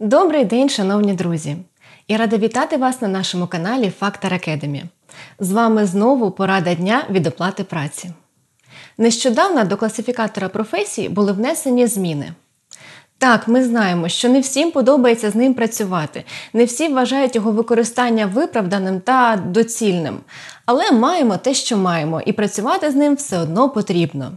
Добрий день, шановні друзі! І рада вітати вас на нашому каналі Factor Academy. З вами знову порада дня від оплати праці. Нещодавно до класифікатора професій були внесені зміни. Так, ми знаємо, що не всім подобається з ним працювати, не всі вважають його використання виправданим та доцільним. Але маємо те, що маємо, і працювати з ним все одно потрібно.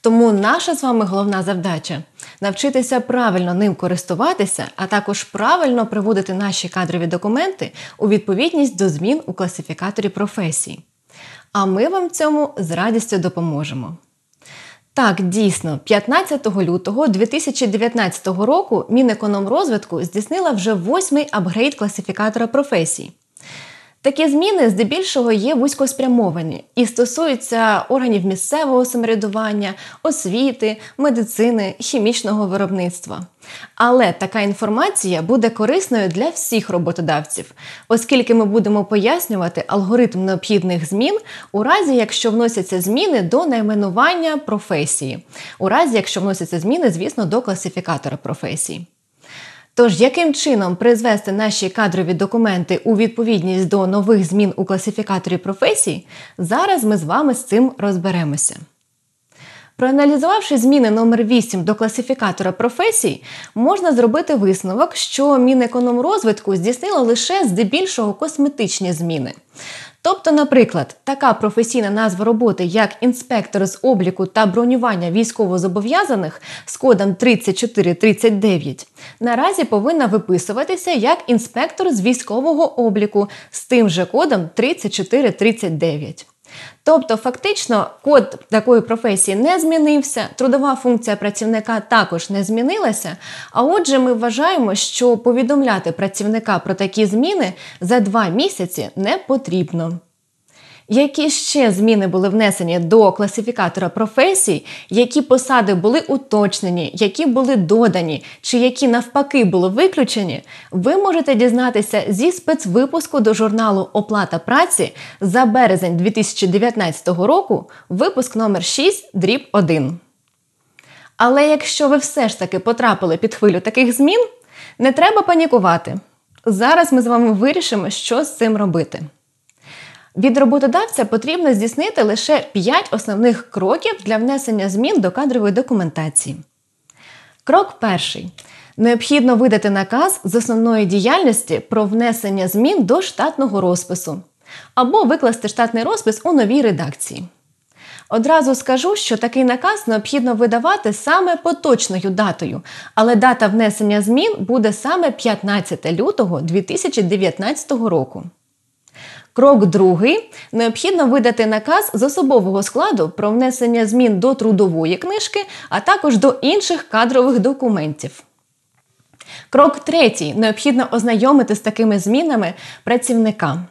Тому наша з вами головна завдача навчитися правильно ним користуватися, а також правильно приводити наші кадрові документи у відповідність до змін у класифікаторі професій. А ми вам цьому з радістю допоможемо. Так, дійсно, 15 лютого 2019 року Мінекономрозвитку здійснила вже восьмий апгрейд класифікатора професій. Такі зміни здебільшого є вузькоспрямовані і стосуються органів місцевого самоврядування, освіти, медицини, хімічного виробництва. Але така інформація буде корисною для всіх роботодавців, оскільки ми будемо пояснювати алгоритм необхідних змін у разі, якщо вносяться зміни до найменування професії, у разі, якщо вносяться зміни, звісно, до класифікатора професії. Тож, яким чином призвести наші кадрові документи у відповідність до нових змін у класифікаторі професій, зараз ми з вами з цим розберемося. Проаналізувавши зміни номер 8 до класифікатора професій, можна зробити висновок, що Мінекономрозвитку здійснило лише здебільшого косметичні зміни. Тобто, наприклад, така професійна назва роботи, як інспектор з обліку та бронювання військовозобов'язаних з кодом 3439, наразі повинна виписуватися як інспектор з військового обліку з тим же кодом 3439. Тобто, фактично, код такої професії не змінився, трудова функція працівника також не змінилася. А отже, ми вважаємо, що повідомляти працівника про такі зміни за два місяці не потрібно. Які ще зміни були внесені до класифікатора професій, які посади були уточнені, які були додані, чи які навпаки були виключені, ви можете дізнатися зі спецвипуску до журналу Оплата праці за березень 2019 року, випуск номер 6 дріб 1. Але якщо ви все ж таки потрапили під хвилю таких змін, не треба панікувати. Зараз ми з вами вирішимо, що з цим робити. Від роботодавця потрібно здійснити лише 5 основних кроків для внесення змін до кадрової документації. Крок перший. Необхідно видати наказ з основної діяльності про внесення змін до штатного розпису або викласти штатний розпис у новій редакції. Одразу скажу, що такий наказ необхідно видавати саме поточною датою, але дата внесення змін буде саме 15 лютого 2019 року. Крок другий необхідно видати наказ з особового складу про внесення змін до трудової книжки, а також до інших кадрових документів. Крок третій необхідно ознайомити з такими змінами працівника.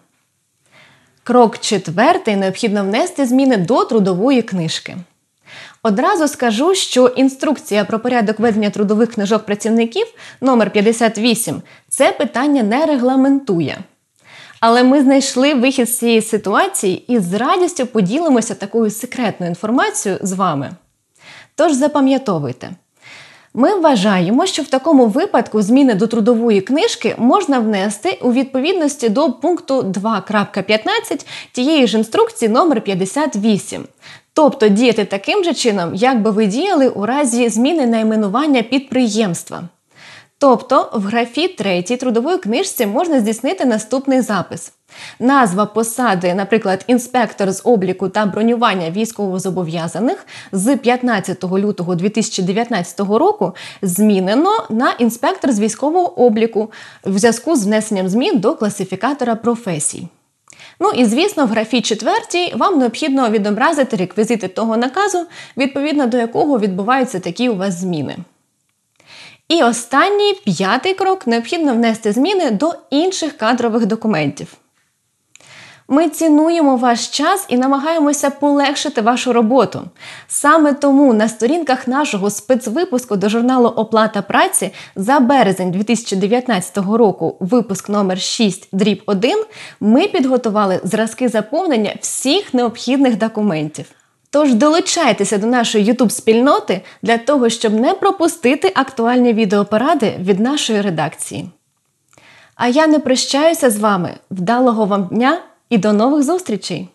Крок четвертий необхідно внести зміни до трудової книжки. Одразу скажу, що інструкція про порядок ведення трудових книжок працівників номер 58 це питання не регламентує. Але ми знайшли вихід з цієї ситуації і з радістю поділимося такою секретною інформацією з вами. Тож запам'ятовуйте. Ми вважаємо, що в такому випадку зміни до трудової книжки можна внести у відповідності до пункту 2.15 тієї ж інструкції номер 58 Тобто діяти таким же чином, як би ви діяли у разі зміни найменування підприємства. Тобто в графі 3 трудової книжці можна здійснити наступний запис. Назва посади, наприклад, інспектор з обліку та бронювання військовозобов'язаних з 15 лютого 2019 року змінено на інспектор з військового обліку в зв'язку з внесенням змін до класифікатора професій. Ну і звісно, в графі 4 вам необхідно відобразити реквізити того наказу, відповідно до якого відбуваються такі у вас зміни. І останній п'ятий крок необхідно внести зміни до інших кадрових документів. Ми цінуємо ваш час і намагаємося полегшити вашу роботу. Саме тому на сторінках нашого спецвипуску до журналу Оплата праці за березень 2019 року, випуск номер 6 дріб 1, ми підготували зразки заповнення всіх необхідних документів. Тож долучайтеся до нашої YouTube спільноти для того, щоб не пропустити актуальні відеопоради від нашої редакції. А я не прощаюся з вами. Вдалого вам дня і до нових зустрічей!